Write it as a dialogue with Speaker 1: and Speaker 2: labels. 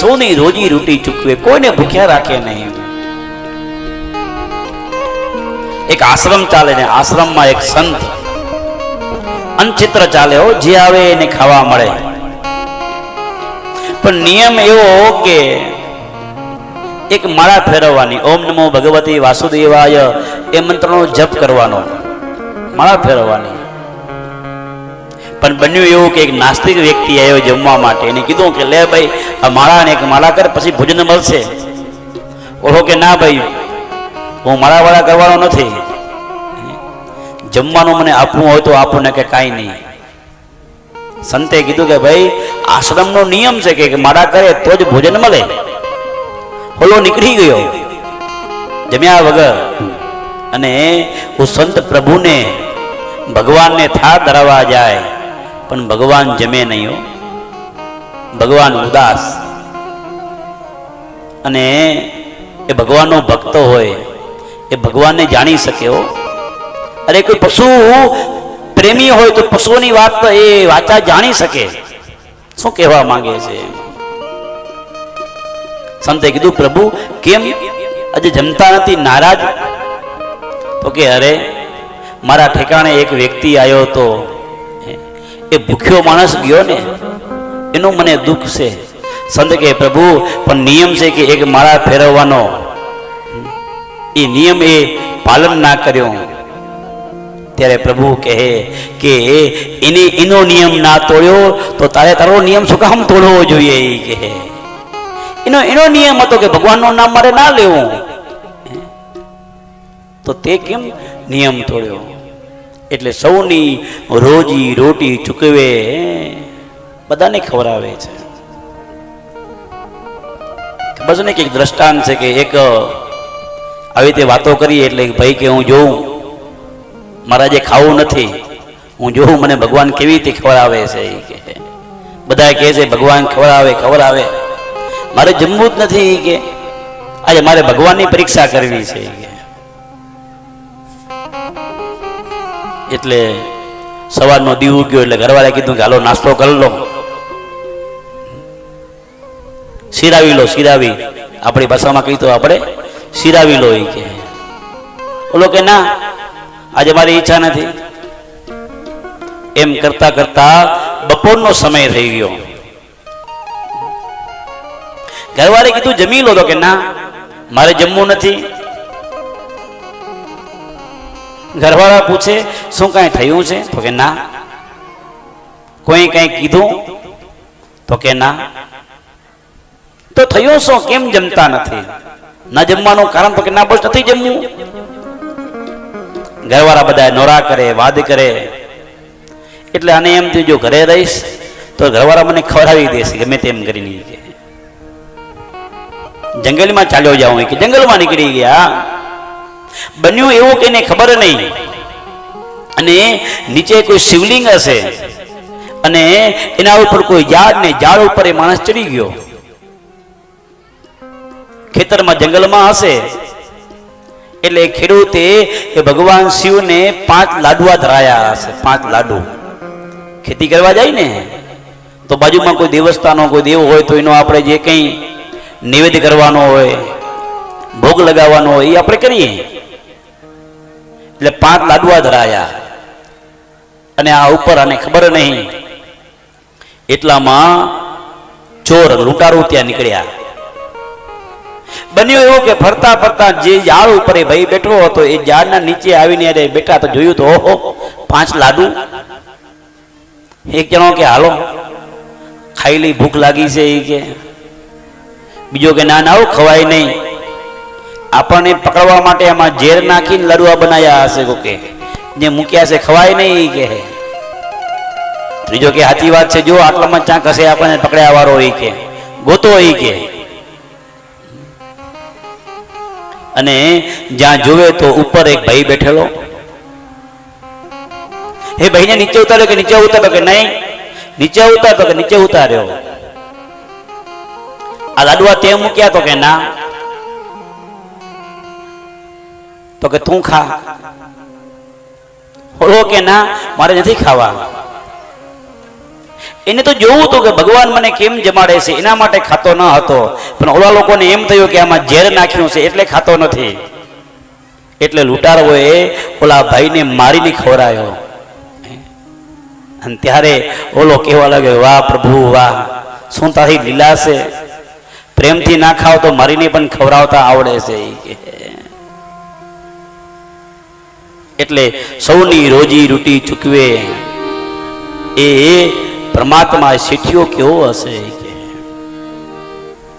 Speaker 1: સૌની રોજી રોટી ચૂકવે, કોઈને ભૂખ્યા રાખે નહીં. એક આશ્રમ ચાલે ને આશ્રમમાં એક સંત અનચિત્ર ચાલે હો, જે આવે એને ખાવા મળે. પણ નિયમ એવો કે એક માળા ફેરવવાની, ઓમ નમો ભગવતી વાસુદેવાય, એ મંત્રનો જપ કરવાનો. માળા ફેરવવાની. પણ બન્યું એવું કે એક નાસ્તિક વ્યક્તિ આવ્યો જમવા માટે એને કીધું કે, લે ભાઈ, આ માળા ને એક માળા કર, પછી ભોજન મળશે. ઓળો કે, ના ભાઈ, હું માળા વાળા કરવાનો નથી. જમવાનું મને આપવું હોય તો આપું ને કે કાંઈ નહીં. સંતે કીધું કે, ભાઈ, આશ્રમનો નિયમ છે કે માળા કરે તો જ ભોજન મળે. હોલો નીકળી ગયો. જમ્યા વગર અને હું સંત પ્રભુને ભગવાનને થા ધરાવવા જાય. પણ ભગવાન જમે નહીં ભગવાન ઉદાસ. અને એ ભગવાનનો ભક્ત હોય, એ ભગવાનને જાણી શકે હો. અરે કોઈ પશુ પ્રેમી હોય તો પશુઓની વાત તો એ વાચા જાણી શકે. શું કહેવા માંગે છે સંતે કીધું, પ્રભુ, કેમ આજે જમતા નથી, નારાજ? તો કે, અરે, મારા ઠેકાણે એક વ્યક્તિ આવ્યો હતો. એ ભૂખ્યો માણસ ગયો ને, એનું મને દુઃખ છે. સંત કે, પ્રભુ, પણ નિયમ છે કે એક માળા ફેરવવાનો. એ નિયમ એ પાલન ના કર્યો. ત્યારે પ્રભુ કહે કે એને એનો નિયમ ના તોડ્યો, તો તારે તારો નિયમ શું કામ તોડવો જોઈએ? એ કહે. એનો એનો નિયમ હતો કે ભગવાનનું નામ મારે ના લેવું. તો તે કેમ નિયમ તોડ્યો? એટલે સૌની રોજી રોટી ચૂકવે, બધાને ખવડાવે છે. ખબર ને કે એક દ્રષ્ટાંત છે કે એક આવી રીતે વાતો કરી એટલે ભાઈ કે હું જોઉં, મારા જે ખાવું નથી, હું જોઉં મને ભગવાન કેવી રીતે ખવડાવે છે એ કે. બધા કહે છે ભગવાન ખવડાવે ખવડાવે. મારે જમવું જ નથી કે. આજે મારે ભગવાનની પરીક્ષા કરવી છે એટલે સવારનો દીવ ઉગ્યો એટલે ઘરવાળા કીધું કે હાલો નાસ્તો કરી લો. સિરાવી લો સિરાવી આપણી ભાષામાં કહી તો આપણે સિરાવી લો એ કે ઓલો કે ના, આજે મારી ઈચ્છા નથી. એમ કરતા કરતા બપોરનો સમય થઈ ગયો. ઘરવાળે કીધું જમી લો. તો કે ના, મારે જમવું નથી. ઘરવાળા પૂછે, શું કાંઈ થયું છે? તો કે, ના. કોઈ કંઈ કીધું? તો કે, ના. તો થયું શું? કેમ જમતા નથી? ના જમવાનું કારણ તો કે ના, બસ નથી જમવું. ઘરવાળા બધા નોરા કરે, વાદ કરે. એટલે આને એમ થયું, જો ઘરે રહીશ, તો ઘરવાળા મને ખવડાવી દેશે, ગમે તેમ કરીને. જંગલમાં ચાલ્યો જાઉં કે જંગલમાં નીકળી ગયા. બન્યું એવું કે ખબર નહીં. અને નીચે કોઈ શિવલિંગ હશે અને એના ઉપર કોઈ ઝાડ ને ઝાડ ઉપર એ માણસ ચડી ગયો. ખેતરમાં જંગલમાં હશે એટલે ખેડૂતે એ ભગવાન શિવને પાંચ લાડવા ધરાયા હશે, પાંચ લાડુ. ખેતી કરવા જાય ને, તો બાજુમાં કોઈ દેવસ્થાનો, કોઈ દેવ હોય તો એનો આપણે જે કંઈ નિવેદ કરવાનો હોય, ભોગ લગાવવાનો હોય એ આપણે કરીએ. એટલે પાંચ લાડવા ધરાયા. અને આ ઉપર આને ખબર નહીં. એટલામાં ચોર લૂંટારો ત્યાં નીકળ્યા. બન્યું એવું કે ફરતા ફરતા જે ઝાડ ઉપર એ ભાઈ બેઠો હતો, એ ઝાડના નીચે આવીને અરે બેઠા તો જોયું તો, ઓહો, પાંચ લાડુ? એક જણો કે, હાલો ખાઈ લઈ ભૂખ લાગી છે એ કે. બીજો કે, ના ના આવું ખવાય નહીં. આપણને પકડવા માટે આમાં ઝેર નાખીને લાડવા બનાવ્યા હશે કોકે. જે મૂક્યા છે ખવાય નહીં કે ત્રીજો કે સાચી વાત છે જો આટલામાં ચાંક હશે આપણને પકડ્યા વાળો એ કે. ગોતો એ કે. અને જ્યાં જોવે તો ઉપર એક ભાઈ બેઠેલો. એ ભાઈને નીચે ઉતાર્યો કે નીચે ઉતાર્યો કે નહીં? નીચે ઉતારતો કે નીચે ઉતાર્યો? આ લાડવા તે મૂક્યા તો કે ના? કે તું ખા. ઓળો કે ના, મારે નથી ખાવા. એને તો જોવું હતું કે ભગવાન મને કેમ જમાડે છે, એના માટે ખાતો ન હતો. પણ ઓલા લોકોને એમ થયું કે આમાં ઝેર નાખ્યું છે, એટલે ખાતો નથી. એટલે લૂંટારોએ ઓલા ભાઈને મારીને ખવરાયો અને ત્યારે ઓલો કહેવા લાગ્યો, વાહ પ્રભુ, વાહ, શું તારી લીલા છે? પ્રેમથી ના ખાવ તો મારીને પણ ખવડાવતા આવડે છે. એટલે સૌની રોજી રૂટી ચૂકવે એ પરમાત્મા શીઠિયો કેવો હશે.